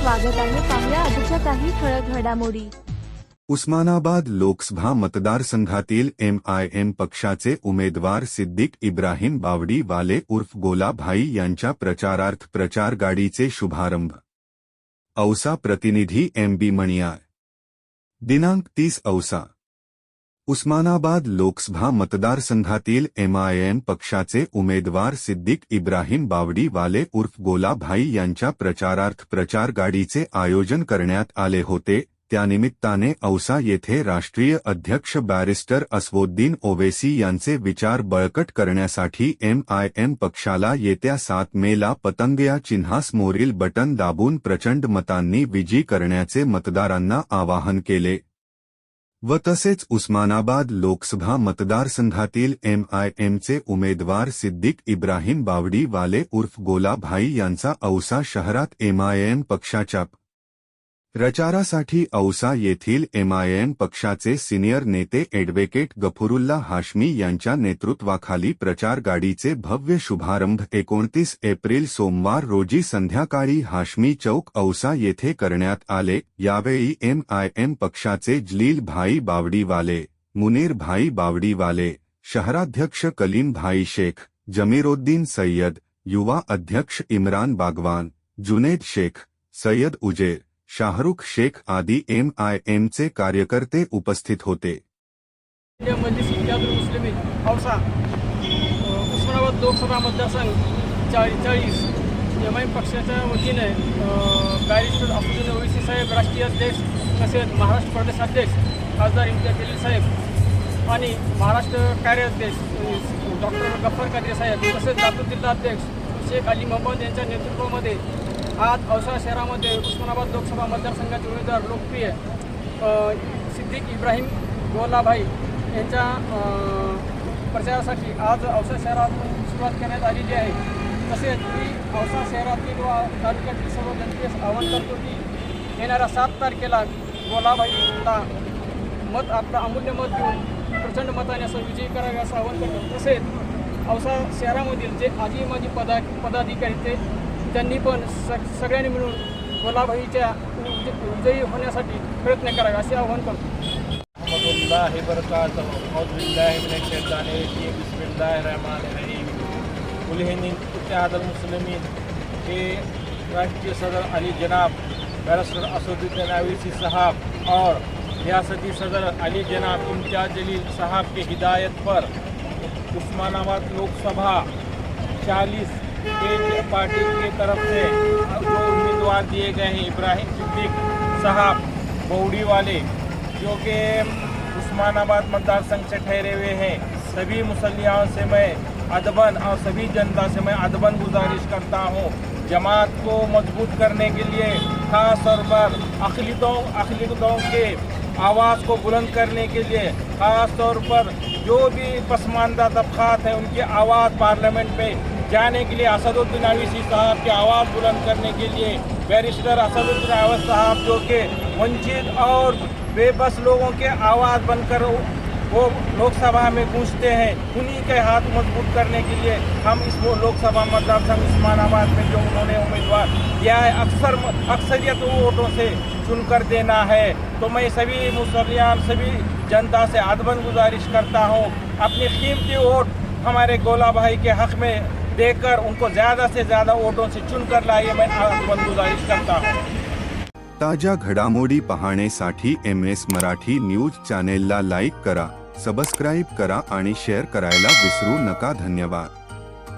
स्वागत उस्मानाबाद लोकसभा मतदारसंघातील M I am पक्षाचे उमेदवार सिद्दीक इब्राहिम बावडी वाले उर्फ़ गोलाभाई यांच्या प्रचारार्थ प्रचार गाडीचे शुभारंभ. औसा प्रतिनिधी एम बी मणियार. दिनांक तीस औसा. उस्मानाबाद लोकसभा मतदारसंघातील एम आय एम पक्षाचे उमेदवार सिद्दीक इब्राहिम बावडी वाले उर्फ़ गोलाभाई यांच्या प्रचारार्थ प्रचार गाडीचे आयोजन करण्यात आले होते. त्यानिमित्ताने औसा येथे राष्ट्रीय अध्यक्ष बॅरिस्टर अस्वोद्दीन ओवेसी यांचे विचार बळकट करण्यासाठी एम आय एम पक्षाला येत्या सात मेला पतंग या चिन्हासमोरील बटन दाबून प्रचंड मतांनी विजयी करण्याचे मतदारांना आवाहन केले. व तसेच उस्मानाबाद लोकसभा मतदारसंघातील एम आय एमचे उमेदवार सिद्दीक इब्राहिम बावडी वाले उर्फ़ गोलाभाई यांचा औसा शहरात एमआयएम पक्षाच्या प्रचारासाठी औसा येथील एमआयएम पक्षाचे सिनियर नेते ॲडव्होकेट गफुरुल्ला हाशमी यांच्या नेतृत्वाखाली प्रचार गाडीचे भव्य शुभारंभ एकोणतीस एप्रिल सोमवार रोजी संध्याकाळी हाशमी चौक औसा येथे यावेळी एमआयएम पक्षाचे जलील भाई बावडीवाले, मुनीर भाई बावडीवाले, शहराध्यक्ष कलीम भाई शेख, जमीरोद्दीन सय्यद, युवा अध्यक्ष इम्रान बागवान, जुनेद शेख, सय्यद उजेर शाहरुख शेख आदी एम आय एमचे कार्यकर्ते उपस्थित होते. उस्मानाबाद लोकसभा मतदारसंघ चाळीस. चाळीस एम आय पक्षाच्या वतीने बॅरिस्टर असुद्दीन ओवीसी साहेब राष्ट्रीय अध्यक्ष तसेच महाराष्ट्र प्रदेश अध्यक्ष खासदार इम्तिया जलील साहेब आणि महाराष्ट्र कार्याध्यक्ष डॉक्टर गफ्फर कादरी साहेब तसेच लातूर जिल्हा अध्यक्ष शेख अली मोहम्मद यांच्या नेतृत्वामध्ये आज औसा शहरामध्ये उस्मानाबाद लोकसभा मतदारसंघाचे उमेदवार लोकप्रिय सिद्दीक इब्राहिम गोलाभाई यांच्या प्रचारासाठी आज औसा शहरातून सुरुवात करण्यात आलेली आहे. तसेच मी औसा शहरातील व तालुक्यातील सर्व जनतेस आवाहन करतो की येणाऱ्या सात तारखेला गोलाभाईला मत आपलं अमूल्य मत देऊन प्रचंड मताने असं विजयी करावे असं आवाहन करतो. तसेच औसा शहरामधील जे आजी माजी पदा पदाधिकारी ते त्यांनी पण स सगळ्यांनी मिळून गोलाभाईच्या विजयी होण्यासाठी प्रयत्न करावे असे आवाहन करतो. रहमतुल्लाह वबरकातुहू औज़ु बिल्लाहि मिनश शैतानिर रजीम बिस्मिल्लाहिर रहमानिर रहीम कुल हिंद इत्तेहादुल मुस्लिमीन के राष्ट्रीय सदर अली जनाब बैरिस्टर असदुद्दीन अवीसी साहब और रियासती सदर अली जनाब इम्तियाज जलील साहब की हिदायत पर उस्मानाबाद लोकसभा चालीस के पार्टी की तरफ़ से जो उम्मीदवार दिए गए हैं इब्राहिम सिद्दीक साहब बौड़ी वाले जो कि उस्मानाबाद मतदार संघ से ठहरे हुए हैं। सभी मुसलियाओं से मैं अदबन और सभी जनता से मैं अदबन गुजारिश करता हूँ। जमात को मज़बूत करने के लिए ख़ास तौर पर अखिलतों अखिलतों के आवाज़ को बुलंद करने के लिए, ख़ास तौर पर जो भी पसमानदा तबक़ात हैं, उनकी आवाज़ पार्लियामेंट पे जाने के लिए असदुद्दीन अवीसी साहब की आवाज़ बुलंद करने के लिए बैरिस्टर असदुद्दीन अवैस साहब जो कि वंचित और बेबस लोगों के आवाज़ बनकर वो लोकसभा में गूंजते हैं। उन्हीं के हाथ मज़बूत करने के लिए हम इस वो लोकसभा मतदार संघ उस्मानाबाद में जो उन्होंने उम्मीदवार दिया है, अक्सर अक्सरियत वोटों से चुनकर देना है। तो मैं सभी मुसलियान सभी जनता से अदबन गुजारिश करता हूँ। अपनी कीमती वोट हमारे गोला भाई के हक में देकर उनको ज़्यादा से ज़्यादा वोटों से चुनकर लाइए मैं आपको गुजारिश करता हूँ। ताज्या घडामोडी पाहण्यासाठी एम एस मराठी न्यूज चॅनेलला लाईक करा सबस्क्राईब करा आणि शेअर करायला विसरू नका. धन्यवाद.